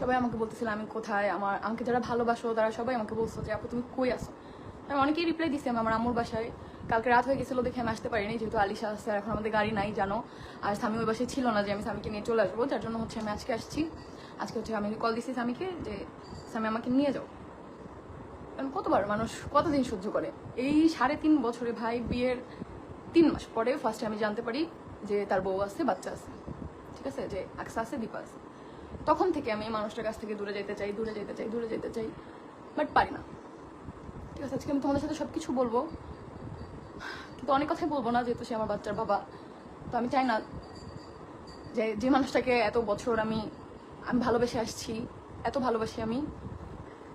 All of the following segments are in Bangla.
সবাই আমাকে বলতেছিল, আমি কোথায়? আমার আমাকে যারা ভালোবাসো, তারা সবাই আমাকে বলছো যে, আপু, তুমি কই আসো আমি অনেকেই রিপ্লাই দিছি আমি আমার আম্মুর বাসায়। কালকে রাত হয়ে গেছিল দেখে আমি আসতে পারিনি, যেহেতু আলিশা আর এখন আমাদের গাড়ি নাই, জানো। আর স্বামী ওই বাসায় ছিল না যে, আমি স্বামীকে নিয়ে চলে আসব। যার জন্য হচ্ছে আমি আজকে আসছি। আজকে হচ্ছে আমি কল দিছি স্বামীকে যে, স্বামী আমাকে নিয়ে যাও। কারণ কতবার মানুষ কতদিন সহ্য করে? এই সাড়ে তিন বছরে ভাই বিয়ের তিন মাস পরে ফার্স্টে আমি জানতে পারি যে, তার বউ আছে, বাচ্চা আছে। ঠিক আছে? যে, আকসা আছে, দীপা আছে। তখন থেকে আমি মানুষটার কাছ থেকে দূরে যেতে চাই, দূরে যেতে চাই, দূরে যেতে চাই। বাট পারি না। ঠিক আছে, আজকে আমি তোমাদের সাথে সব কিছু বলব। কিন্তু অনেক কথাই বলব না, যেহেতু সে আমার বাচ্চার বাবা। তো আমি চাই না যে যে মানুষটাকে এত বছর আমি আমি ভালোবেসে আসছি, এত ভালোবাসি আমি,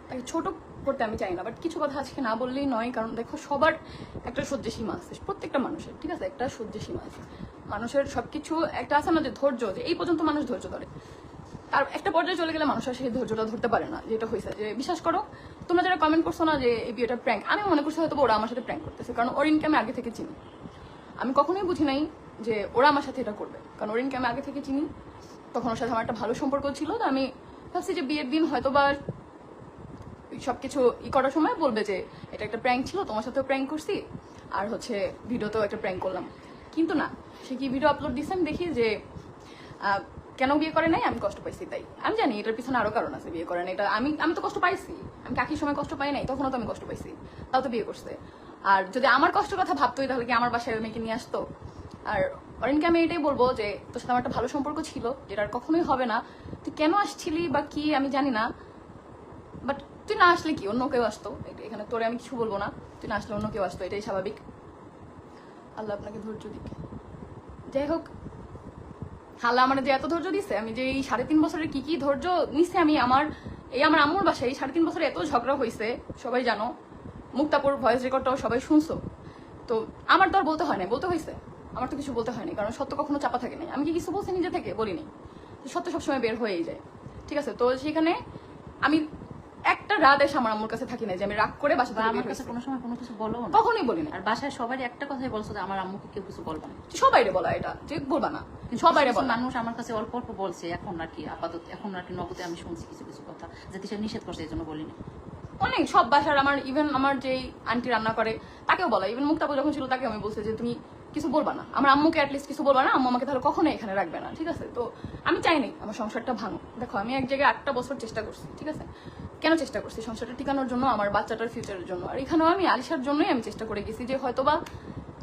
তাকে ছোট করতে আমি চাই না। বাট কিছু কথা আজকে না বললেই নয়, কারণ দেখো, সবার একটা সহ্য সীমা আছে, প্রত্যেকটা মানুষের। ঠিক আছে, একটা সহ্য সীমা আছে। মানুষের সবকিছু একটা আছে না, যে ধৈর্য যে এই পর্যন্ত মানুষ ধৈর্য ধরে। আর একটা পর্যায়ে চলে গেলে মানুষ সেই ধৈর্যটা ধরতে পারে না, যেটা হয়েছে। যে বিশ্বাস করো, তোমরা যারা কমেন্ট করছ না যে এই বিয়েটা প্র্যাঙ্ক আমি মনে করছি হয়তো ওরা আমার সাথে প্র্যাঙ্ক করতেছে, কারণ ওরিনকে আমি আগে থেকে চিনি। আমি কখনোই বুঝি নাই যে ওরা আমার সাথে এটা করবে, কারণ ওরিনকে আমি আগে থেকে চিনি। তখন ওর সাথে আমার একটা ভালো সম্পর্ক ছিল, তো আমি ভাবছি যে বিয়ের দিন হয়তো বা সবকিছু ই করার সময় বলবে যে এটা একটা প্র্যাঙ্ক ছিল, তোমার সাথেও প্র্যাঙ্ক করছি, আর হচ্ছে ভিডিওতেও একটা প্র্যাঙ্ক করলাম। কিন্তু না, সে কি ভিডিও আপলোড দিচ্ছে আমি দেখি যে কেন বিয়ে করে নাই? আমি কষ্ট পাইছি তাই। আমি জানি এটার পিছনে আরও কারণ আছে বিয়ে করে নাই এটা আমি আমি তো কষ্ট পাইছি। আমি কাকির সময় কষ্ট পাই নাই, তখনও তো আমি কষ্ট পাইছি। তাও তো বিয়ে করছে। আর যদি আমার কষ্টের কথা ভাবতোই, তাহলে কি আমার বাসায় মেয়েকে নিয়ে আসতো? আর অরিনকে আমি এটাই বলব যে, তোর সাথে আমার একটা ভালো সম্পর্ক ছিল, যেটা আর কখনোই হবে না। তুই কেন আসছিলি বা কি, আমি জানি না। বাট তুই না আসলে কি? অন্য কেউ আসতো। এখানে তোরে আমি কিছু বলব না। তুই না আসলে অন্য কেউ আসতো, এটাই স্বাভাবিক। আল্লাহ আপনাকে ধৈর্য দিক। যাই হোক আল্লাহ আমার যে এত ধৈর্য দিছে আমি যে এই সাড়ে তিন বছরের কি কি ধৈর্য নিচ্ছে আমি আমার এই আমার আম্মুর বাসায় এই সাড়ে তিন বছরে এত ঝগড়া হয়েছে সবাই জানো মুক্তাপুর ভয়েস রেকর্ডটাও সবাই শুনছো। তো আমার তো আর বলতে হয় না বলতে হয়েছে আমার তো কিছু বলতে হয়নি কারণ সত্য কখনো চাপা থাকে না আমি কি কিছু বলছি নিজে থেকে? বলিনি সত্য সবসময় বের হয়েই যায়। ঠিক আছে? তো সেখানে আমি একটা রাত এসে আমার আম্মুর কাছে থাকি না যে আমি রাগ করে বাসা থেকে আমার কাছে কোনো সময় কোনো কিছু বলো না। কখনোই বলি না আর বাসায় সবারই একটা কথাই বলছো যে আমার আম্মুকে কেউ কিছু বলবে না। সবাই বলা এটা যে বলবা না। সবাই মানুষ আমার কাছে অল্প অল্প বলছে এখন আর কি আপাতত এখন আর কি নগদে আমি শুনছি কিছু কিছু কথা। যে সে নিষেধ করছে এই জন্য বলিনি। অনেক সব বাসার আমার ইভেন আমার যেই আন্টি রান্না করে তাকেও বলা। ইভেন মুক্তাপু যখন ছিল তাকে আমি বলছি যে তুমি কিছু বলবা না। আমার আম্মুকে অ্যাটলিস্ট কিছু বলবা না। আম্মু আমাকে তাহলে কখনো এখানে রাখবে না। ঠিক আছে? তো আমি চাইনি আমার সংসারটা ভাঙো দেখো আমি এক জায়গায় আটটা বছর চেষ্টা করছি ঠিক আছে? কেন চেষ্টা করছি? সংসারটা টিকানোর জন্য আমার বাচ্চাটার ফিউচারের জন্য। আর এখানেও আমি আলিশার জন্যই আমি চেষ্টা করে গেছি যে হয়তোবা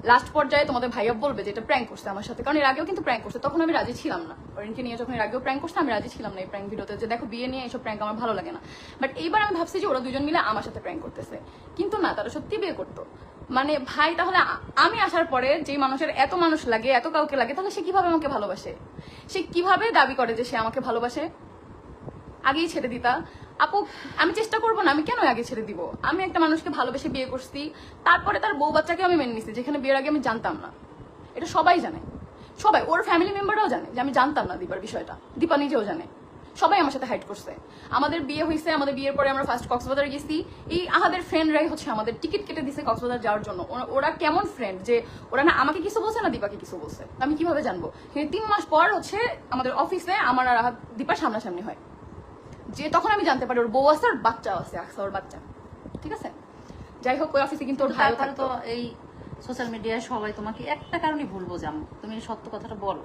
লাস্ট পর্যায়ে তোমাদের ভাইয়া বলবে যে এটা প্র্যাঙ্ক করছে আমার সাথে। কারণ এর আগেও কিন্তু প্র্যাঙ্ক করছে, তখন আমি রাজি ছিলাম না। অরিনকে নিয়ে যখন এর আগেও প্র্যাঙ্ক করছে, আমি রাজি ছিলাম না এই প্র্যাঙ্ক ভিডিওতে যে দেখো বিয়ে নিয়ে এইসব প্র্যাঙ্ক আমার ভালো লাগে না। বাট এইবার আমি ভাবছি যে ওরা দুজন মিলে আমার সাথে প্র্যাঙ্ক করতেছে। কিন্তু না, তারা সত্যি বিয়ে করতো। মানে ভাই, তাহলে আমি আসার পরে যে মানুষের এত মানুষ লাগে, এত কাউকে লাগে, তাহলে সে কীভাবে আমাকে ভালোবাসে? সে কীভাবে দাবি করে যে সে আমাকে ভালোবাসে? আগেই ছেড়ে দিতা। আপু, আমি চেষ্টা করব না, আমি কেন আগে ছেড়ে দিব? আমি একটা মানুষকে ভালোবেসে বিয়ে করছি, তারপরে তার বউ বাচ্চাকে আমি মেনে নিছি, যেখানে বিয়ের আগে আমি জানতাম না। এটা সবাই জানে। সবাই, ওর ফ্যামিলি মেম্বাররাও জানে যে আমি জানতাম না দীপার বিষয়টা। দীপা নিজেও জানে। সবাই আমার সাথে হাইট করছে। আমাদের বিয়ে হয়েছে আমাদের বিয়ের পরে আমরা ফার্স্ট কক্সবাজার গেছি। এই আমাদের ফ্রেন্ডরাই হচ্ছে আমাদের টিকিট কেটে দিছে কক্সবাজার যাওয়ার জন্য। ওরা- কেমন ফ্রেন্ড যে ওরা না আমাকে কিছু বলছে না দীপাকে কিছু বলছে? আমি কীভাবে জানব? তিন মাস পর হচ্ছে আমাদের অফিসে আমার আর দীপার সামনাসামনি হয়। যে তখন আমি জানতে পারি ওর বউ আছে আর বাচ্চা আছে আকসা ওর বাচ্চা। ঠিক আছে? যাই হোক ওই অফিসে কিন্তু ওর তো এই সোশ্যাল মিডিয়ায় সবাই তোমাকে একটা কারণে ভুল বোঝে আম্মু তুমি সত্য কথাটা বলো।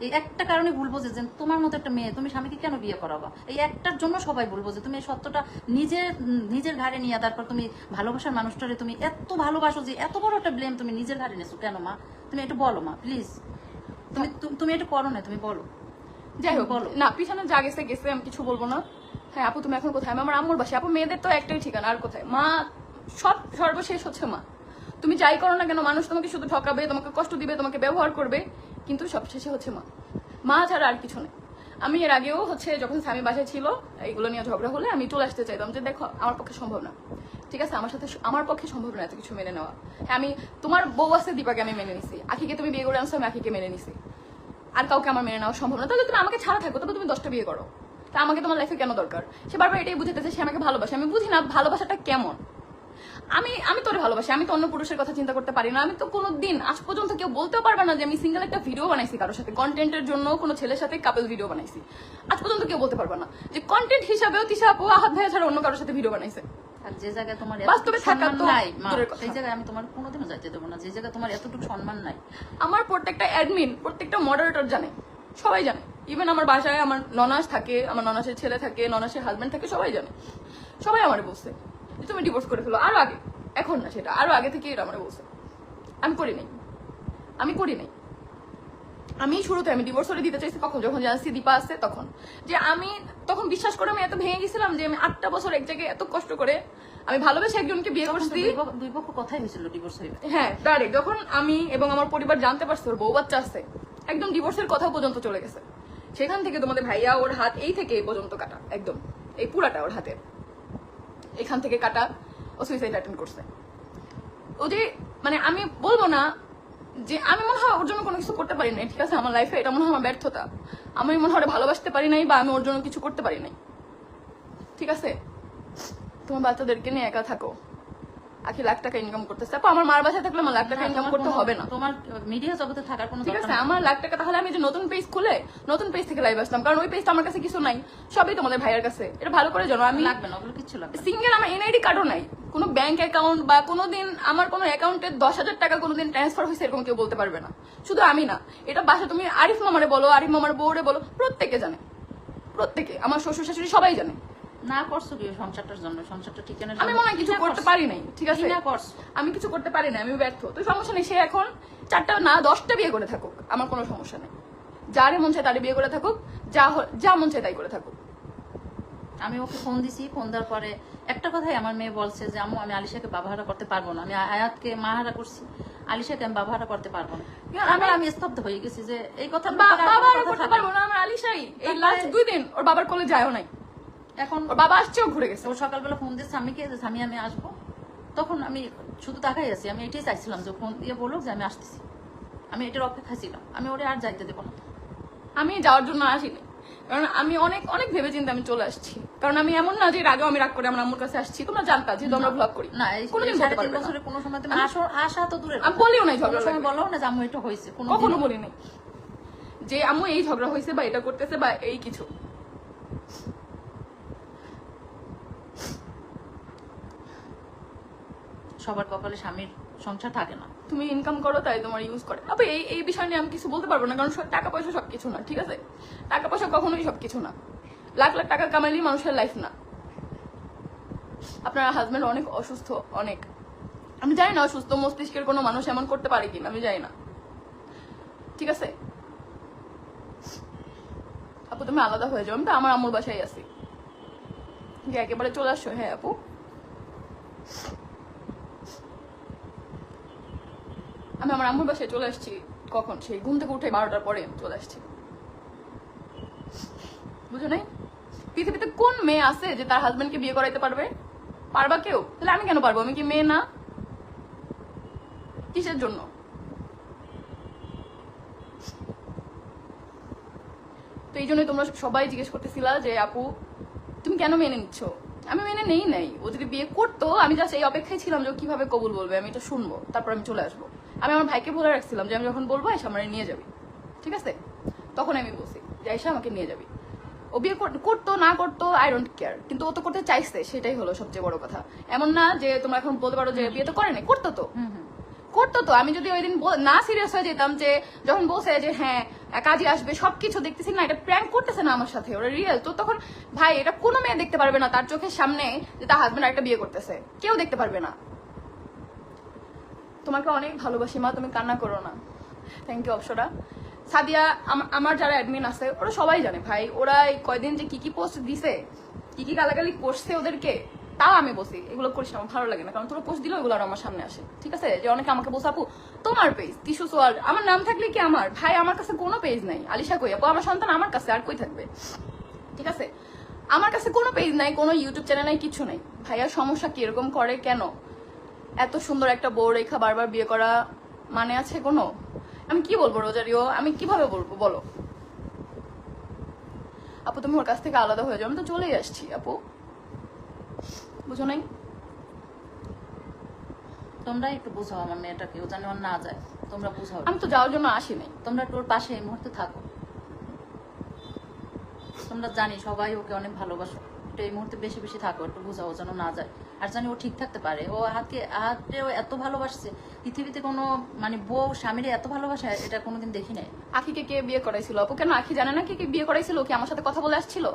এই একটা কারণে ভুল বোঝে যে তোমার মতো একটা মেয়ে তুমি স্বামীকে কেন বিয়ে করাবা? এই একটার জন্য সবাই ভুল বোঝে। তুমি এই সত্যটা নিজের নিজের ঘাড়ে নিয়ে তারপর তুমি ভালোবাসার মানুষটারে তুমি এত ভালোবাসো যে এত বড় একটা ব্লেম তুমি নিজের ঘাড়ে নিয়েছো। কেন মা? তুমি একটু বলো মা প্লিজ তুমি তুমি- তুমি একটু করো না তুমি বলো। যাই হোক বলো। না পিছনে যা গেছে গেছে আমি কিছু বলব না। হ্যাঁ আপু তুমি এখন কোথায়? আমার আম্মুর বাসায়। আপু মেয়েদের তো একটাই ঠিকানা আর কোথায়? মা সব সর্বশেষ হচ্ছে মা। তুমি যাই করো না কেন মানুষ তোমাকে শুধু ঠকাবে তোমাকে কষ্ট দিবে তোমাকে ব্যবহার করবে কিন্তু সবশেষে হচ্ছে মা। মা ছাড়া আর কিছু নেই। আমি এর আগেও হচ্ছে যখন স্বামী বাসায় ছিল এইগুলো নিয়ে ঝগড়া হলে আমি চলে আসতে চাইতাম যে দেখো আমার পক্ষে সম্ভব না। ঠিক আছে আমার সাথে আমার পক্ষে সম্ভব না এত কিছু মেনে নেওয়া। হ্যাঁ আমি তোমার বউ আছে দীপাকে আমি মেনে নিছি। আখিকে তুমি বিয়ে করে আনছো আমি আখিকে মেনে নিছি। আর কাউকে আমার মেনে নেওয়া সম্ভব না। তাহলে তুমি আমাকে ছাড়া থাকো, তবে তুমি দশটা বিয়ে করো। তা আমাকে তোমার লাইফে কেন দরকার? সে বারবার এটাই বুঝাতেছে সে আমাকে ভালোবাসে। আমি বুঝি না ভালোবাসাটা কেমন। আমি আমি তোরে ভালোবাসি, আমি তো অন্য পুরুষের কথা চিন্তা করতে পারি না। আমি তো কোনো দিন আজ পর্যন্ত কেউ বলতেও পারবে না যে আমি সিঙ্গেল একটা ভিডিও বানাইছি কারোর সাথে। কন্টেন্টের জন্য কোনো ছেলের সাথে কাপেল ভিডিও বানাইছি। আজ পর্যন্ত কেউ বলতে পারবে না যে কন্টেন্ট হিসাবেও তিশা আপু, আহাত ভাইয়া ছাড়া অন্য কারোর সাথে ভিডিও বানাইছে। আর যে জায়গায় তোমার বাস্তবে থাকা তো নাই সেই জায়গায় আমি তোমার কোনোদিনও যাইতে দেবো না যে জায়গায় তোমার এতটুকু সম্মান নাই। আমার প্রত্যেকটা অ্যাডমিন প্রত্যেকটা মডারেটর জানে সবাই জানে। ইভেন আমার বাসায় আমার ননাস থাকে আমার ননাসের ছেলে থাকে ননাসের হাজবেন্ড থাকে সবাই জানে। সবাই আমারে বলছে তুমি ডিভোর্স করে ফেলো। আরও আগে এখন না সেটা আরও আগে থেকে এটা আমারে বলছে। আমি করি নাই। আমি করি নাই। আমি শুরুতে আমি ডিভোর্স করে দিতে চাইছি কখন? যখন জানছি দীপা আসছে তখন। যে আমি তখন বিশ্বাস করে আমি এত ভেঙে গেছিলাম যে আমি আটটা বছর এক জায়গায় এত কষ্ট করে আমি ভালোবেসে একজনকে বিয়ে করছি দুই পক্ষ- কথাই হয়েছিল ডিভোর্স হইবে হ্যাঁ ডাইরেক্ট যখন আমি এবং আমার পরিবার জানতে পারছে ওর বউ বাচ্চা আছে একদম ডিভোর্সের কথা পর্যন্ত চলে গেছে। সেখান থেকে তোমাদের ভাইয়া ওর হাত এই থেকে এই পর্যন্ত কাটা একদম। এই পুরাটা ওর হাতের। এখান থেকে কাটা ও সুইসাইড অ্যাটেন্ড করছে। ও যে মানে আমি বলব না যে আমি মনে হয় ওর জন্য কোনো কিছু করতে পারি নাই, ঠিক আছে? আমার লাইফে এটা মনে হয় আমার ব্যর্থতা। আমি মনে হয় ভালোবাসতে পারি নাই বা আমি ওর জন্য কিছু করতে পারি নাই। ঠিক আছে? তোমার বাচ্চাদেরকে নিয়ে একা থাকো। আখি লাখ টাকা ইনকাম করতেছে। আপু আমার মার বাসায় থাকলে আমার লাখ টাকা ইনকাম করতে হবে না। তোমার মিডিয়া জগতে থাকার কোনো ঠিক আছে আমার লাখ টাকা তাহলে আমি যে নতুন পেজ খুলে নতুন পেজ থেকে লাইভ আসলাম। কারণ ওই পেজটা আমার কাছে কিছু নাই সবই তোমাদের ভাইয়ের কাছে। এটা ভালো করে জানো আমি লাগবে না ওগুলো কিচ্ছু লাগবে সিঙ্গেল আমার এনআইডি কার্ডও নাই। কোনো ব্যাংক অ্যাকাউন্ট বা কোনোদিন আমার কোনো অ্যাকাউন্টে দশ হাজার টাকা কোনোদিন ট্রান্সফার হয়েছে এরকম কেউ বলতে পারবে না। শুধু আমি না এটা বাসা তুমি আরিফ মামারে বলো আরিফ মামার বউরে বলো প্রত্যেকে জানে। প্রত্যেকে আমার শ্বশুর শাশুড়ি সবাই জানে। না করছ কি সংসারটার জন্য? সংসারটা ঠিকানার আমি মনে হয় কিছু করতে পারি নাই ঠিক আছে? না করছ? আমি কিছু করতে পারি না আমি ব্যর্থ। তো সমস্যা নেই সে এখন চারটা না দশটা বিয়ে করে থাকুক আমার কোনো সমস্যা নেই। যারে মন চায় তারে বিয়ে করে থাকুক যা যা মন চায় তাই করে থাকুক। আমি ওকে ফোন দিছি ফোন দেওয়ার পরে একটা কথাই আমার মেয়ে বলছে যে আম্মু আমি আলিশাকে বাবাহারা করতে পারব না। আমি আয়াতকে মাহারা করছি। আলিশাকে আমি বাবাহারা করতে পারব না। আমি আমি- আমি স্তব্ধ হয়ে গেছি যে এই কথা বা- বাবা আর করতে পারব না আমার আলিশাই। এই লাস্ট দুই দিন ওর বাবার কোলে যায়ও নাই। এখন বাবা আসছেও ঘুরে গেছে। ও সকালবেলা ফোন দিচ্ছে স্বামীকে যে স্বামী আমি আসব। তখন আমি শুধু তাকাই আছি। আমি এটাই চাইছিলাম যে ফোন দিয়ে বলুক যে আমি আসতেছি। আমি এটার অপেক্ষা ছিলাম। আমি ওরে আর যাইতে দেবো না। আমি যাওয়ার জন্য আসিনি। কারণ আমি অনেক অনেক ভেবে চিন্তে আমি চলে আসছি। কারণ আমি এমন না যে এর আগেও আমি রাগ করে আমার আম্মুর কাছে আসছি। তোমরা জানতা যেহেতু আমরা ব্লগ করি। না কোনোদিন বলতে পারবে। বছরে কোনো সময় তুমি আসো আসা তো দূরে আমি বলিও নাই ঝগড়া সময় বলো না যে আম্মু এটা হয়েছে কোনো কখনো বলি নাই যে আম্মু এই ঝগড়া হয়েছে বা এটা করতেছে বা এই কিছু। সবার কপালে স্বামীর সংসার থাকে না। তুমি ইনকাম করো, তাই তোমার ইউজ করে। আপু এই এই বিষয় নিয়ে আমি কিছু বলতে পারব না, কারণ টাকা পয়সা সবকিছু না, ঠিক আছে? টাকা পয়সা কখনোই সবকিছু না। লাখ লাখ টাকা কামাইলেই মানুষের লাইফ না। আপনার হাজবেন্ড অনেক অসুস্থ, অনেক। আমি জানি না অসুস্থ মস্তিষ্কের কোনো মানুষ এমন করতে পারে কিনা, আমি জানি না। ঠিক আছে? আপু, তুমি আলাদা হয়ে যাও, আমি তো আমার আম্মুর বাসায় আছি। একেবারে চলে আসছো হ্যাঁ আপু? আমি আমার আম্মুর বাসায় চলে আসছি। কখন? সেই ঘুম থেকে উঠে বারোটার পরে চলে আসছি। বুঝো নাই? পৃথিবীতে কোন মেয়ে আছে যে তার হাজবেন্ডকে বিয়ে করাইতে পারবে? পারবা কেউ? তাহলে আমি কেন পারব? আমি কি মেয়ে না? কিসের জন্য? তো এই জন্যই তোমরা সবাই জিজ্ঞেস করতেছিলা যে, আপু, তুমি কেন মেনে নিচ্ছ? আমি মেনে নেই নাই। ও যদি বিয়ে করতো, আমি জাস্ট এই অপেক্ষায় ছিলাম যে কীভাবে কবুল বলবে? আমি এটা শুনব। তারপর আমি চলে আসব। আমি আমার ভাইকে বলে রাখছিলাম যে আমি যখন বলব এসে আমার নিয়ে যাবি। ঠিক আছে? তখন আমি বলছি যে এসে আমাকে নিয়ে যাবি। ও বিয়ে করতো না করতো আই ডোন্ট কেয়ার কিন্তু ও তো করতে চাইছে সেটাই হলো সবচেয়ে বড় কথা। এমন না যে তোমরা এখন বলতে পারো যে বিয়ে তো করে নাই করতো তো। করতো তো। আমি যদি ওই দিন না সিরিয়াস হয়ে যেতাম যে যখন বলছে যে হ্যাঁ কাজে আসবে সবকিছু দেখতেছি না এটা প্র্যাঙ্ক করতেছে না আমার সাথে ওরা রিয়েল তো তখন ভাই এটা কোনো মেয়ে দেখতে পারবে না তার চোখের সামনে যে তার হাজবেন্ড একটা বিয়ে করতেছে। কেউ দেখতে পারবে না। তোমাকে অনেক ভালোবাসি, মা, তুমি কান্না করো না। Thank you Apsara. সাদিয়া আমার যারা অ্যাডমিন আছে, ওরা সবাই জানে, ভাই, ওরা এই কয়দিন যে কি কি পোস্ট দিছে, কি কি গালাগালি করছে ওদেরকে, তাও আমি বসি এগুলো করিস আমার ভালো লাগে না, কারণ তোরা পোস্ট দিলেও এগুলো আমার সামনে আসে। ঠিক আছে? যে অনেকে আমাকে বসে আপু, তোমার পেজ টিসু সোয়াল? আমার নাম থাকলে কি আমার? ভাই, আমার কাছে কোনো পেজ নাই। আলিশা কই, আপু? আমার সন্তান আমার কাছে, আর কই থাকবে? ঠিক আছে? আমার কাছে কোনো পেজ নাই, কোনো ইউটিউব চ্যানেল নাই, কিছু নাই। ভাইয়ার সমস্যা কীরকম করে কেন? এত সুন্দর একটা বউ রেখা বারবার বিয়ে করা মানে আছে কোনো? আমি কি বলব রোজারিও? আমি কীভাবে বলব বলো। আপু তুমি ওর কাছ থেকে আলাদা হয়ে যাও। আমি তো চলেই আসছি আপু। বুঝো নাই? তোমরাই একটু বোঝাও আমার মেয়েটাকে ও যেন না যায়। তোমরা বোঝাও। আমি তো যাওয়ার জন্য আসি নাই। তোমরা ওর পাশে এই মুহূর্তে থাকো। তোমরা জানি সবাই ওকে অনেক ভালোবাসো। একটু এই মুহূর্তে বেশি বেশি থাকো একটু বোঝাও যেন না যায়। আর জানি ও ঠিক থাকতে পারে। ও হাতকে হাতকে ও এত ভালোবাসছে, পৃথিবীতে কোনো মানে বউ, স্বামীর এত ভালোবাসে, এটা কোনোদিন দেখি নাই। আখিকে কে বিয়ে করাইছিল? আপু কেন আখি জানে না কে কে বিয়ে করাইছিল? কি আমার সাথে কথা বলে আসছিল?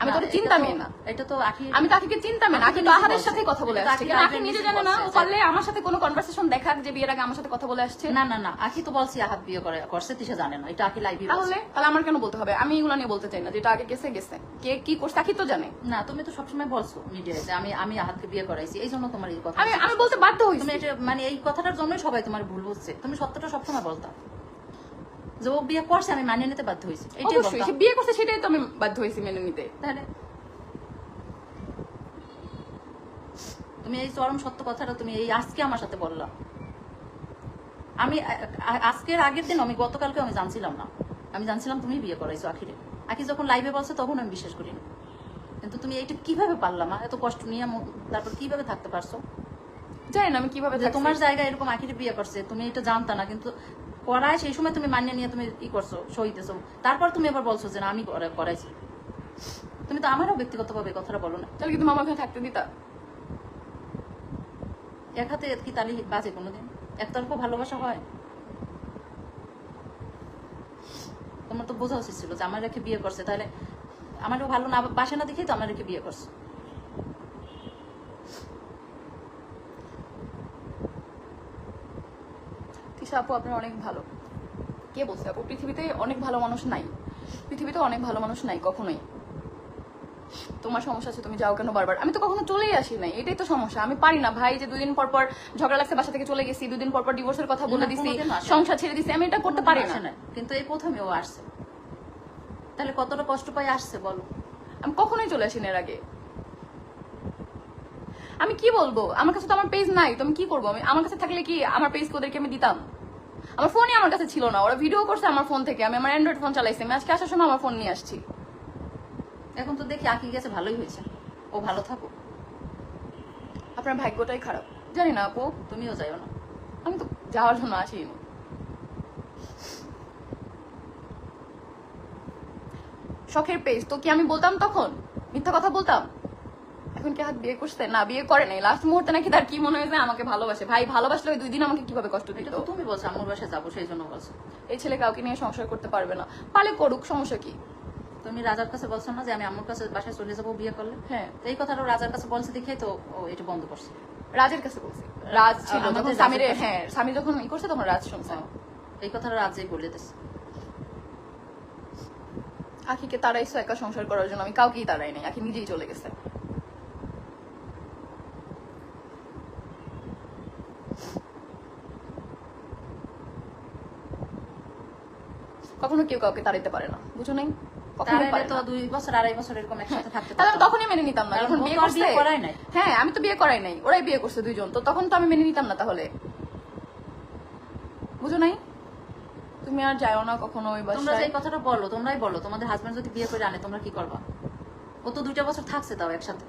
আমি তো চিন্তামই না। এটা তো আমি তো আখিকে চিন্তামই না। আখি সাথে কথা বলে আসছে। আখি নিজে জানে না ও পারলে আমার সাথে কোনো কনভারসেশন দেখাক যে বিয়ের আগে আমার সাথে কথা বলে আসছে। না না না আখি তো বলছি আহাত বিয়ে করে করছে জানে না। এটা আখি লাইভে তাহলে তাহলে আমার কেন বলতে হবে? আমি এগুলো নিয়ে বলতে চাই না যেটা আগে গেছে গেছে। কে কি করছে আখি তো জানে। না তুমি তো সবসময় বলছো মিডিয়ায় যে আমি আমি আহাতকে বিয়ে করাইছি। এই জন্য তোমার এই কথা আমি আমি বলতে বাধ্য হইছি। তুমি এটা মানে এই কথাটার জন্যই সবাই তোমার ভুল বুঝছে। তুমি সত্যটা সবসময় বলতা। যে ও বিয়ে করছে আমি মানিয়ে নিতে বাধ্য হয়েছি। এটাই অবশ্যই সে বিয়ে করছে সেটাই তো আমি বাধ্য হয়েছি মেনে নিতে। তাহলে? তুমি এই চরম সত্য কথাটা তুমি এই আজকে আমার সাথে বললা। আমি আজকের আগের দিন আমি গতকালকে আমি জানছিলাম না। আমি জানছিলাম তুমি বিয়ে করাইছো আখিরে। আখি যখন লাইভে বলছে তখন আমি বিশ্বাস করি না কিন্তু তুমি এইটা কীভাবে পারলাম এত কষ্ট নিয়ে তারপর কীভাবে থাকতে পারছ? জানি না আমি কীভাবে তোমার জায়গায় এরকম আখিরে বিয়ে করছে তুমি এটা জানতা না কিন্তু করায় সেই সময় তুমি মানিয়ে নিয়ে তুমি ই করছ সহিতেছো তারপর তুমি এবার বলছো যে না আমি করা- করাইছি তুমি তো আমারও ব্যক্তিগতভাবে কথাটা বলো না। তাহলে কি তুমি আমার ওখানে থাকতে দিতা? এক হাতে কি তালি বাজে কোনোদিন? একতরফা ভালোবাসা হয়? তোমার তো বোঝা উচিত ছিল যে আমার রেখে বিয়ে করছে। তাহলে আমারও ভালো না বাসে না দেখেই তো আমার রেখে বিয়ে করছে। তিশা আপু আপনার অনেক ভালো। কে বলছে আপু পৃথিবীতে অনেক ভালো মানুষ নাই। পৃথিবীতে অনেক ভালো মানুষ নাই কখনোই। তোমার সমস্যা আছে তুমি যাও কেন বারবার? আমি তো কখনো চলেই আসি নাই এটাই তো সমস্যা। আমি পারি না ভাই যে দুদিন পর পর ঝগড়া লাগছে বাসা থেকে চলে গেছি দুদিন পর পর ডিভোর্সের কথা বলে দিছি আসে। সংসার ছেড়ে দিছি আমি এটা করতে পারি না। কিন্তু এই প্রথমে ও আসছে। তাহলে কতটা কষ্ট পাই আসছে বলো। আমি কখনোই চলে আসিনি এর আগে। আমি কি বলব? আমার কাছে তো আমার পেজ নাই তো আমি কি করব? আমি আমার কাছে থাকলে কি আমার পেজ ওদেরকে আমি দিতাম? আমার ফোনই আমার কাছে ছিল না। ওরা ভিডিও করছে আমার ফোন থেকে। আমি আমার অ্যান্ড্রয়েড ফোন চালাইছি। আমি আজকে আসার সময় আমার ফোন নিয়ে আসছি। এখন তো দেখি আঁকি গেছে, ভালোই হয়েছে। ও ভালো থাকো আপনার ভাগ্যটাই খারাপ। জানি না আপু, তুমিও যাইও না। আমি তো যাওয়ার জন্য আসিনি। শখের পেজ তো কি আমি বলতাম তখন? মিথ্যা কথা বলতাম? এখন কি হাত বিয়ে করছে? না বিয়ে করে নাই। লাস্ট মুহূর্তে নাকি তার কি মনে হয়েছে আমাকে ভালোবাসে? ভাই ভালোবাসলে ওই দুই দিন আমাকে কীভাবে কষ্ট দিত? তুমি বলছো আমার বাসায় যাব সেই জন্য বলছো। এই ছেলে কাউকে নিয়ে সংসার করতে পারবে না। পালে করুক সমস্যা কি? তুমি রাজার কাছে বলছো না যে আমি আমার কাছে বাসায় চলে যাব বিয়ে করলে? হ্যাঁ। এই কথাটা রাজার কাছে বলছে দেখেই তো এটা বন্ধ করছে। রাজের কাছে বলছি। রাজ ছিল যখন স্বামীরে। হ্যাঁ স্বামী যখন ই করছে তখন রাজ শুনছে। এই কথাটা রাজেই বলে দিচ্ছে আখিকে তারাইছো একা সংসার করার জন্য। আমি কাউকেই তারাই নাই আখি নিজেই চলে গেছে। কখনো কেউ কাউকে তাড়াইতে পারে না বুঝো নাই। তখনই মেনে নিতাম না যখন বিয়ে করছে বিয়ে করাই নাই। হ্যাঁ আমি তো বিয়ে করাই নাই ওরাই বিয়ে করছে দুইজন তো তখন তো আমি মেনে নিতাম না তাহলে। বুঝো নাই? তুমি আর যাও না কখনো ওই তোমরা যে এই কথাটা বলো তোমরাই বলো তোমাদের হাজবেন্ড যদি বিয়ে করে আনে তোমরা কি করবা? ও তো দুইটা বছর থাকছে তাও একসাথে।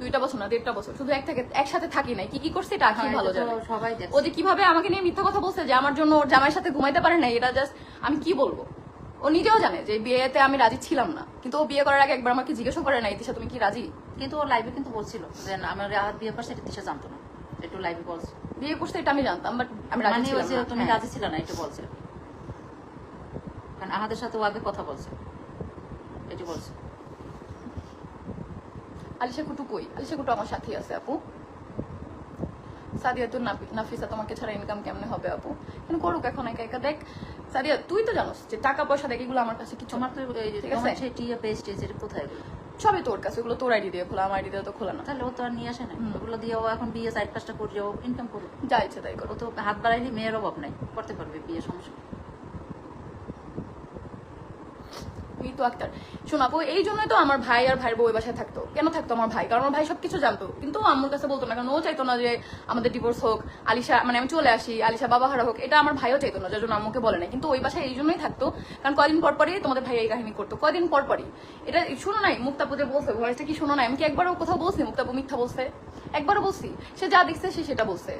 দুইটা বছর না দেড়টা বছর। শুধু এক থেকে একসাথে থাকি নাই। কি কি করছে এটা আখি হ্যাঁ, ভালো জানে? সবাই ও যে কীভাবে আমাকে নিয়ে মিথ্যা কথা বলছে যে আমার জন্য ওর জামাইয়ের সাথে ঘুমাইতে পারে না এটা জাস্ট আমি কি বলব? ও নিজেও জানে যে বিয়েতে আমি রাজি ছিলাম না। কিন্তু ও বিয়ে করার আগে একবার আমাকে জিজ্ঞাসা করে নাই তিশা তুমি কি রাজি? কিন্তু ও লাইভে কিন্তু বলছিল যে আমার হাত বিয়ে করছে এটা দিশা জানতো না। একটু লাইভে বলছে। বিয়ে করছে এটা আমি জানতাম বাট আমি রাজি মানে ছিলাম না। তুমি হ্যাঁ। রাজি ছিল না এটা বলছে। কারণ আহাদের সাথে ও আগে কথা বলছে। এটা বলছে। আলিশা কুটু কই? আলিশা কুটু আমার সাথে আছে আপু। সাদিয়া তো নাফিসা তোমাকে ছাড়া ইনকাম কেমনে হবে আপু? কেন করুক এখন একা একা? দেখ সাদিয়া তুই তো জানোস যে টাকা পয়সা দেখ এগুলো আমার কাছে কিছু তোমার তো ঠিক আছে? টিয়া পেস্ট এটা কোথায়? সবই তোর কাছে ওগুলো তোর আইডি দিয়ে খোলা আমার আইডি দিয়ে তো খোলা না। তাহলে ও তো আর নিয়ে আসে না ওগুলো দিয়ে ও এখন বিয়ে সাইড কাজটা করছে ও ইনকাম করবে। যা ইচ্ছে তাই করো। তো হাত বাড়াইলে মেয়ের অভাব নাই করতে পারবে বিয়ে সমস্যা। নেই। আক্তার শোনো আপু এই জন্যই তো আমার ভাই আর ভাইয়ের বউ বাসায় থাকতো। কেন থাকতো আমার ভাই? কারণ আমার ভাই সবকিছু জানতো। কিন্তু ও আম্মুর কাছে বলতো না, কারণ ও চাইতো না যে আমাদের ডিভোর্স হোক, আলিশা মানে আমি চলে আসি, আলিশা বাবা হারা হোক, এটা আমার ভাইও চাইতো না, যার জন্য আম্মুকে বলে না কিন্তু ওই বাসায় এই জন্যই থাকতো, কারণ কদিন পর পরই তোমাদের ভাই এই কাহিনী করতো। কদিন পর পরই। এটা শুনো নাই, মুক্তাপু যে বলছে ভয়েসটা কি শোনো নাই? আমি কি একবারও কোথাও বলছি, মুক্তাপু মিথ্যা বলছে? একবারও বলছি। সে যা দেখছে, সে সেটা বলছে।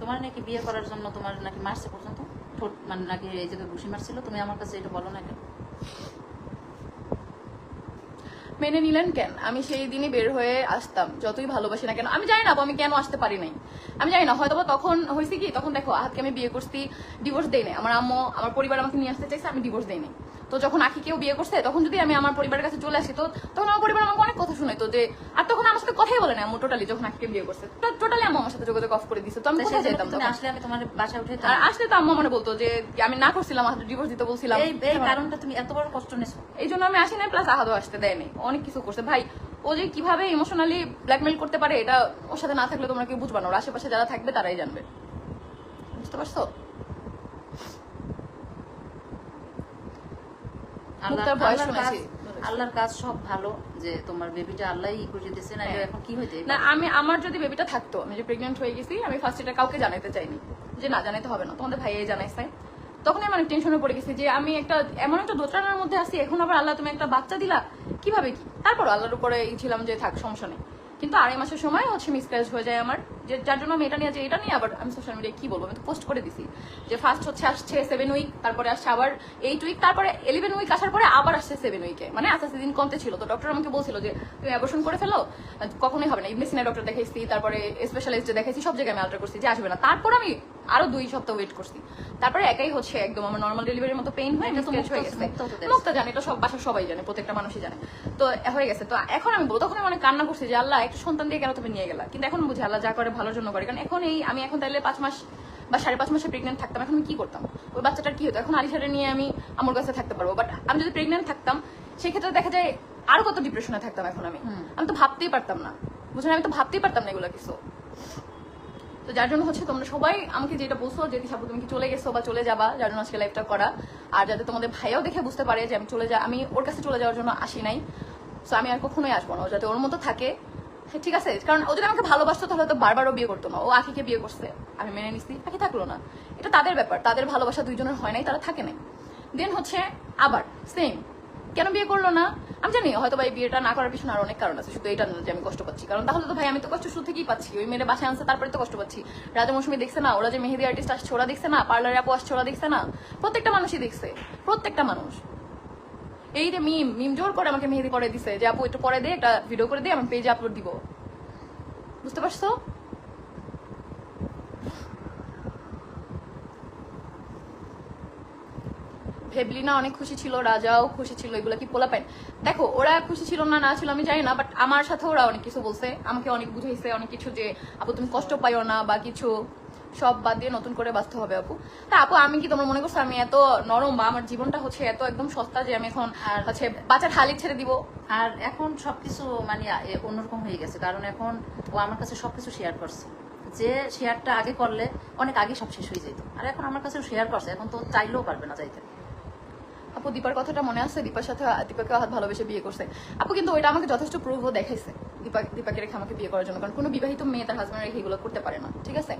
তোমার নাকি বিয়ে করার জন্য তোমার নাকি মারছে পর্যন্ত? ঠোঁট মানে নাকি এই জায়গায় ঘুষি মারছিল? তুমি আমার কাছে এটা বলো না কেন? মেনে নিলেন কেন? আমি সেই দিনই বের হয়ে আসতাম, যতই ভালোবাসি না কেন। আমি জানি না আমি কেন আসতে পারি নাই। আমি জানি না হয়তো তখন হয়েছে কি, তখন দেখো আহাতকে আমি বিয়ে করছি ডিভোর্স দেই আমার আম্মু, আমার পরিবার আমাকে নিয়ে আসতে চাইছে, আমি ডিভোর্স দেই তো যখন আখি কেউ বিয়ে করছে তখন যদি আমি আমার পরিবারের কাছে চলে আসি তো তখন আমার পরিবার আমাকে অনেক কথা শুনে তো যে আর তখন আমার সাথে কথাই বলে না আম্মু টোটালি যখন আখিকে বিয়ে করছে। টোটালি আম্মু আমার সাথে যোগাযোগ অফ করে দিছে। তো আমি কোথায় যেতাম? আসলে আমি তোমার বাসায় উঠে আর আসলে তো আম্মু মানে বলতো যে আমি না করছিলাম ডিভোর্স দিতে বলছিলাম। এই কারণটা তুমি এত বড় কষ্ট নিছো। এই জন্য আমি আসি নাই প্লাস আহাদও আসতে দেয়নি। অনেক কিছু করছে। ভাই ও যে কীভাবে ইমোশনালি ব্ল্যাকমেল করতে পারে এটা ওর সাথে না থাকলে তোমরা কেউ বুঝবা না। ওর আশেপাশে যারা থাকবে তারাই জানবে। বুঝতে পারছ আল্লাহ মুক্তার ভয়েস আল্লাহর কাজ শুনেছি। আল্লাহর কাজ সব ভালো যে তোমার বেবিটা আল্লাহই ই করে দিতেছে না হ্যাঁ। এখন কি হইতে? না আমি আমার যদি বেবিটা থাকতো আমি যে প্রেগনেন্ট হয়ে গেছি আমি ফার্স্ট এটা কাউকে জানাতে চাইনি। যে না জানাতে হবে না। তোমাদের ভাইয়াই জানাইছে। তখন আমি অনেক টেনশনে পড়ে গেছি যে আমি একটা এমন একটা দোতরানোর মধ্যে আছি এখন আবার আল্লাহ তুমি একটা বাচ্চা দিলা কীভাবে কি? তারপর আল্লাহর উপরে ছিলাম যে থাক সমস্যা নেই। কিন্তু আড়াই মাসের সময় হচ্ছে মিসক্যারেজ হয়ে যায় আমার। যে, যার জন্য আমি এটা নিয়ে যে এটা নিয়ে, আবার আমি সোশ্যাল মিডিয়ায় কি বলব? আমি তো পোস্ট করে দিছি যে ফার্স্ট হচ্ছে আসছে সেভেন উইক তারপরে আসছে আবার এইট উইক তারপরে ইলেভেন উইক আসার পরে আবার আসছে সেভেন উইকে মানে আস্তে আস্তে দিন কমতে ছিল। তো ডক্টর আমাকে বলছিল যে, তুমি অ্যাবর্শন করে ফেলো? কখনোই হবে না। ইবনে ডক্টর দেখেছি তারপরে স্পেশালিস্ট দেখেছি সব জায়গায় আমি আল্ট্রা করছি যে, আসবে না। তারপর আমি আরও দুই সপ্তাহ ওয়েট করছি। তারপরে একাই হচ্ছে একদম আমার নর্মাল ডেলিভারির মতো পেইন হয়ে এটা তো miscarriage হয়ে গেছে। মুক্তা জানে এটা সব বাসার সবাই জানে প্রত্যেকটা মানুষই জানে। তো হয়ে গেছে। তো এখন আমি তখন আমি কান্না করছি যে আল্লাহ একটু সন্তান দিয়ে কেন তুমি নিয়ে গেলা? কিন্তু এখন বুঝি আল্লাহ যা করে ভালোর জন্য করে। কারণ এখন এই আমি এখন তাহলে পাঁচ মাস বা সাড়ে পাঁচ মাসে প্রেগনেন্ট থাকতাম এখন আমি কি করতাম? ওই বাচ্চাটার কি হতো এখন আলিশারে নিয়ে আমি আমার কাছে থাকতে পারব। বাট আমি যদি প্রেগনেন্ট থাকতাম সেক্ষেত্রে দেখা যায় আরও কত ডিপ্রেশনে থাকতাম এখন আমি। আমি তো ভাবতেই পারতাম না। বুঝলেন? আমি তো ভাবতেই পারতাম না এগুলো কিছু। তো যার জন্য হচ্ছে তোমরা সবাই আমাকে যেটা বলছো যে তিশাপু তুমি কি চলে গেছো বা চলে যাবা? যার জন্য আজকে লাইফটা করা। আর যাতে তোমাদের ভাইয়াও দেখে বুঝতে পারে যে আমি চলে যা আমি ওর কাছে চলে যাওয়ার জন্য আসি নাই। তো আমি আর কখনোই আসব না। যাতে ওর মতো থাকে। হ্যাঁ, ঠিক আছে। কারণ ও যদি আমাকে ভালোবাসতো তাহলে তো বারবারও বিয়ে করতো না। ও আখিকে বিয়ে করছে। আমি মেনে নিছি। আখি থাকল না। এটা তাদের ব্যাপার। তাদের ভালোবাসা দুইজনের হয় নাই তারা থাকে নাই। দেন হচ্ছে আবার সেম কেন বিয়ে করল না? আমি জানি হয়তো ভাই বিয়েটা না করার পিছনে আর অনেক কারণ আছে, শুধু এটা যে আমি কষ্ট পাচ্ছি। কারণ তাহলে তো ভাই, আমি তো কষ্ট শুরু থেকেই পাচ্ছি। ওই মেয়ের বাসায় আনছে, তারপরে তো কষ্ট পাচ্ছি। রাজা মৌসুমি দেখছে না, ওরা যে মেহেদি আর্টিস্ট আসছে, ওরা দেখছে না, পার্লারে আপু আসছে, ওরা দেখছে না। প্রত্যেকটা মানুষই দেখছে, প্রত্যেকটা মানুষ। এই যে মিম মিম জোর করে আমাকে মেহেদি করে দিছে, যে আপু একটু পরে দে, একটা ভিডিও করে দিয়ে আমি পেজে আপলোড দিব। বুঝতে পারছ? ভেবলিনা অনেক খুশি ছিল রাজাও খুশি ছিল এগুলো কি পোলা পাইন দেখো ওরা খুশি ছিল না না ছিল আমি জানি না বাট আমার সাথে ওরা অনেক কিছু বলছে আমাকে অনেক বুঝাইছে অনেক কিছু যে আপু তুমি কষ্ট পাইও না বা কিছু সব বাদ দিয়ে নতুন করে বাঁচতে হবে আপু। তা আপু আমি কি তোমার মনে করছ আমি এত নরম বা আমার জীবনটা হচ্ছে এত একদম সস্তা যে আমি এখন আর হচ্ছে বাচ্চার হালি ছেড়ে দিব? আর এখন সবকিছু মানে অন্যরকম হয়ে গেছে কারণ এখন ও আমার কাছে সবকিছু শেয়ার করছে। যে শেয়ারটা আগে করলে অনেক আগে সব শেষ হয়ে যেত আর এখন আমার কাছে শেয়ার করছে এখন তো চাইলেও পারবে না যাইতে আপু দীপার কথাটা মনে আছে? দীপার সাথে দীপাকে হাত ভালোবেসে বিয়ে করছে। আপু কিন্তু ওইটা আমাকে যথেষ্ট প্রুভও দেখাইছে। দীপা, দীপাকে রেখে আমাকে বিয়ে করার জন্য। কারণ কোনো বিবাহিত মেয়ে তার হাজব্যান্ড রেখে এগুলো করতে পারে না। ঠিক আছে?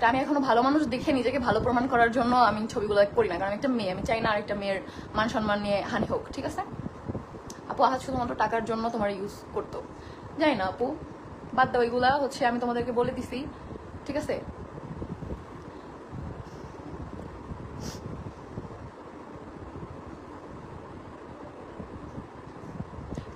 তা আমি এখনও ভালো মানুষ দেখে নিজেকে ভালো প্রমাণ করার জন্য আমি ছবিগুলো করি না। কারণ একটা মেয়ে, আমি চাই না আরেকটা মেয়ের মান সম্মান নিয়ে হানি হোক। ঠিক আছে? আপু আহাত শুধুমাত্র টাকার জন্য তোমার ইউজ করতো। জানি না আপু, বাদ দাও এগুলা। হচ্ছে আমি তোমাদেরকে বলে দিছি। ঠিক আছে?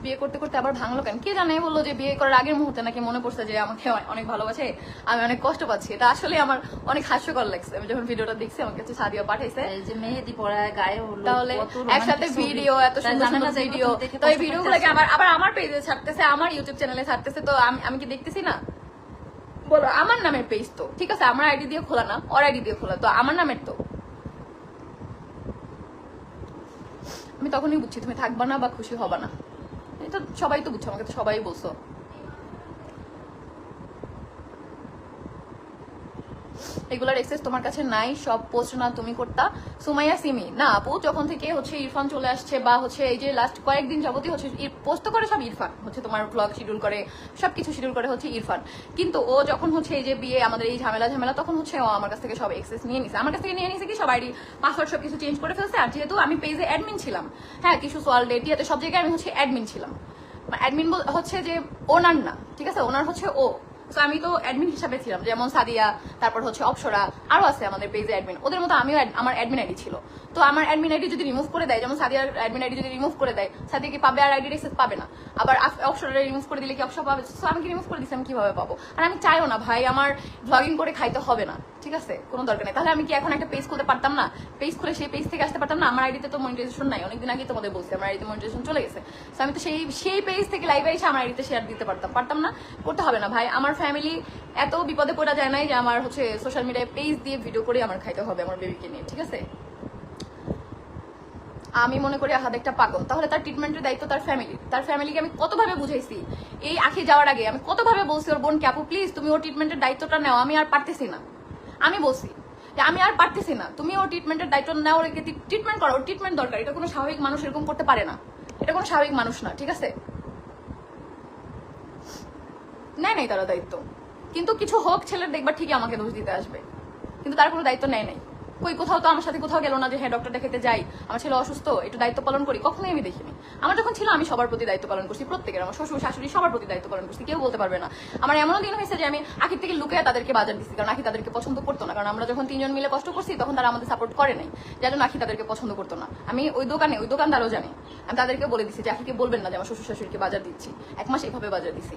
বিয়ে করতে করতে আবার ভাঙলো কেন? কে জানে বলল যে বিয়ে করার আগের মুহূর্তে নাকি মনে পড়ছে যে আমাকে অনেক ভালোবাসে আমি অনেক কষ্ট পাচ্ছি। এটা আসলে আমার অনেক হাস্যকর লাগছে। আমি যখন ভিডিওটা দেখছি আমার কাছে সাদিয়া পাঠাইছে। যে মেহেদি পড়ায় গায়ে হলুদ, তাহলে একসাথে ভিডিও এত সুন্দর সুন্দর ভিডিও। তো এই ভিডিওগুলোকে। আমার আবার আমার পেজে ছাড়তেছে আমার ইউটিউব চ্যানেলে ছাড়তেছে। তো আমি আমি কি দেখতেছি না? বলো আমার নামের পেজ তো। ঠিক আছে আমার আইডি দিয়ে খোলা না ওর আইডি দিয়ে খোলা। তো আমার নামের তো। আমি তখনই বুঝছি তুমি থাকবা না বা খুশি হবা না। এটা সবাই তো বুঝছ আমাকে তো সবাই বলছো। এগুলোর এক্সেস তোমার কাছে নাই, সব পোস্ট না তুমি করতা। সুমাইয়া, সিমি, না আপু, যখন থেকে হচ্ছে ইরফান চলে আসছে বা হচ্ছে এই যে লাস্ট কয়েকদিন যাবতই হচ্ছে পোস্ট তো করে সব ইরফান। হচ্ছে তোমার ব্লগ শিডিউল করে, সবকিছু শিডিউল করে হচ্ছে ইরফান। কিন্তু ও যখন হচ্ছে এই যে বিয়ে, আমাদের এই ঝামেলা ঝামেলা, তখন হচ্ছে ও আমার কাছ থেকে সব এক্সেস নিয়ে নিছে। আমার কাছ থেকে নিয়ে নিছে কি, সব আইডি পাসওয়ার্ড সব কিছু চেঞ্জ করে ফেলছে। আর যেহেতু আমি পেজে অ্যাডমিন ছিলাম হ্যাঁ কিছু সোয়াল ডেটিয়াতে সব জায়গায় আমি হচ্ছে অ্যাডমিন ছিলাম। অ্যাডমিন হচ্ছে যে ওনার না, ঠিক আছে? ওনার হচ্ছে ও। তো আমি তো অ্যাডমিন হিসাবে ছিলাম, যেমন সাদিয়া, তারপর হচ্ছে অপসরা, আরও আছে আমাদের পেজে অ্যাডমিন ওদের মতো আমিও আমার অ্যাডমিন আইডি ছিল। তো আমার অ্যাডমিন আইডি যদি রিমুভ করে দেয়, যেমন সাদিয়ার অ্যাডমিন আইডি যদি রিমুভ করে দেয়, সাদিয়া কি পাবে আর আইডি রিসেস পাবে না? আবার অপসরা রিমুভ করে দিলে কি অপসর পাবে? তো আমি কি রিমুভ করে দিচ্ছি আমি কীভাবে পাবো? আর আমি চাইও না, ভাই, আমার ব্লগিং করে খাইতে হবে না, ঠিক আছে? কোনো দরকার নেই। তাহলে আমি কি এখন একটা পেজ খুলতে পারতাম না? পেজ খুলে সেই পেজ থেকে আসতে পারতাম না? আমার আইডিতে তো মনিটাইজেশন নাই, অনেকদিন আগে তোমাদের বলছি, আমার আইডিতে মনিটাইজেশন চলে গেছে। তো আমি তো সেই সেই পেজ থেকে লাইভে এসে আমার আইডিতে শেয়ার দিতে পারতাম। পারতাম না? করতে হবে না, ভাই। আমার ফ্যামিলি এত বিপদে পড়া যায় নাই যে আমার হচ্ছে সোশ্যাল মিডিয়ায় পেজ দিয়ে ভিডিও করে আমার খাইতে হবে আমার বেবিকে নিয়ে, ঠিক আছে? আমি মনে করি আহাদ একটা পাগল। তাহলে তার ট্রিটমেন্টের দায়িত্ব তার ফ্যামিলি তার ফ্যামিলিকে আমি কতভাবে বুঝাইছি? এই আখি যাওয়ার আগে আমি কতভাবে বলছি ওর বোনকে, আপু প্লিজ তুমি ওর ট্রিটমেন্টের দায়িত্বটা নাও, আমি আর পারতেছি না। আমি বলছি যে, আমি আর পারতেছি না। তুমি ওর ট্রিটমেন্টের দায়িত্ব নাও রেখে ট্রিটমেন্ট করো ট্রিটমেন্ট দরকার। এটা কোনো স্বাভাবিক মানুষ এরকম করতে পারে না। এটা কোনো স্বাভাবিক মানুষ না, ঠিক আছে? নেয় নাই তারা দায়িত্ব। কিন্তু কিছু হোক, ছেলের দেখবার ঠিকই আমাকে দোষ দিতে আসবে। কিন্তু তার কোনো দায়িত্ব নেয় নাই। কই, কোথাও তো আমার সাথে কোথাও গেল না যে হ্যাঁ ডক্টর দেখাতে যাই। আমার ছেলে অসুস্থ, একটু দায়িত্ব পালন করি। কখনোই আমি দেখিনি। আমার যখন ছিল, আমি সবার প্রতি দায়িত্ব পালন করছি, প্রত্যেকের। আমার শ্বশুর, শাশুড়ি সবার প্রতি দায়িত্ব পালন করছি, কেউ বলতে পারবে না। আমার এমনও দিন হয়েছে যে, আমি আখির থেকে লুকিয়ে তাদেরকে বাজার দিচ্ছি কারণ আখি তাদেরকে পছন্দ করতো না। কারণ আমরা যখন তিনজন মিলে কষ্ট করছি, তখন তারা আমাদের সাপোর্ট করে নাই। যার জন্য আখি তাদেরকে পছন্দ করতো না। আমি ওই দোকানে, ওই দোকানদারও জানি। আমি তাদেরকে বলে দিচ্ছি যে, আখিকে বলবেন না যে, আমার শ্বশুর, শাশুড়িকে বাজার দিচ্ছি। এক মাস এইভাবে বাজার দিচ্ছি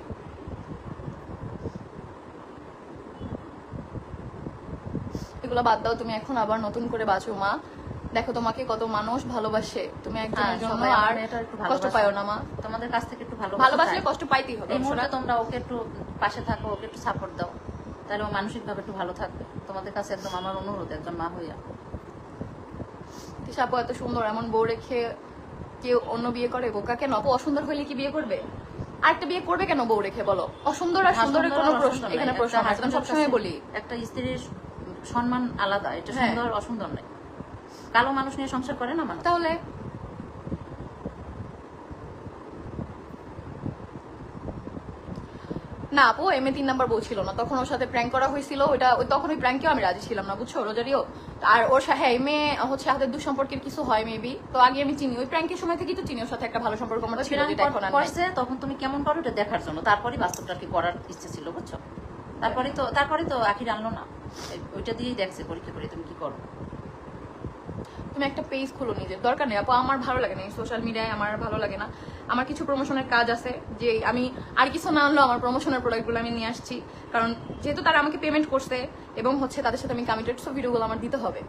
এগুলো বাদ দাও তুমি এখন আবার নতুন করে বাঁচো মা। দেখো তোমাকে কত মানুষ ভালোবাসে। তুমি একজনের হ্যাঁ, জন্য আর কষ্ট। পাও না মা। তোমাদের কাছ থেকে একটু ভালো ভালোবাসলে কষ্ট পাইতেই হবে এই মুহূর্তে তোমরা ওকে একটু পাশে থাকো ওকে একটু সাপোর্ট দাও। তাহলে ও মানসিক ভাবে একটু ভালো থাকবে। তোমাদের কাছে একদম আমার অনুরোধ একজন মা হইয়া। তিশা এত সুন্দর এমন বউ রেখে কেউ অন্য বিয়ে করে? বোকা কেন আপু অসুন্দর হইলে কি বিয়ে করবে? আরেকটা বিয়ে করবে কেন বউ রেখে বলো? অসুন্দর আর সুন্দরের কোনো প্রশ্ন এখানে প্রশ্ন সবসময় বলি। একটা স্ত্রীর সম্মান আলাদা এটা হ্যাঁ। সুন্দর অসুন্দর নাই কালো মানুষ নিয়ে সংসার করে না মানুষ? তাহলে? না আপু এম এ তিন নাম্বার বউ ছিল না। তখন ওর সাথে প্র্যাঙ্ক করা হয়েছিল। ওটা ওই- তখন ওই প্র্যাঙ্কেও আমি রাজি ছিলাম না বুঝছ রোজারিও? আর ওর সাথে এম এ হচ্ছে হাতের দুঃসম্পর্কের কিছু হয় মেবি তো আগে আমি চিনি। ওই প্র্যাঙ্কের সময় থেকেই তো চিনি ওর সাথে একটা ভালো সম্পর্ক। আমার ছিল করছে তখন তুমি কেমন করো এটা দেখার জন্য। তারপরে বাস্তবটা কি করার ইচ্ছে ছিল বুঝছ? তারপরে তো তারপরে তো আখির আনলো না। ওইটা দিয়েই দেখছে, পরীক্ষা করে, তুমি কি করো? তুমি একটা পেজ খোলো নিজের, দরকার নেই, আপু, আমার ভালো লাগে না সোশ্যাল মিডিয়ায় আমার ভালো লাগে না। আমার কিছু প্রমোশনের কাজ আছে, যে আমি আর কিছু না আনলো আমার প্রমোশনের প্রোডাক্টগুলো আমি নিয়ে আসছি। কারণ যেহেতু তারা আমাকে পেমেন্ট করছে, এবং হচ্ছে তাদের সাথে আমি কমিটেড সব ভিডিওগুলো আমার দিতে হবে।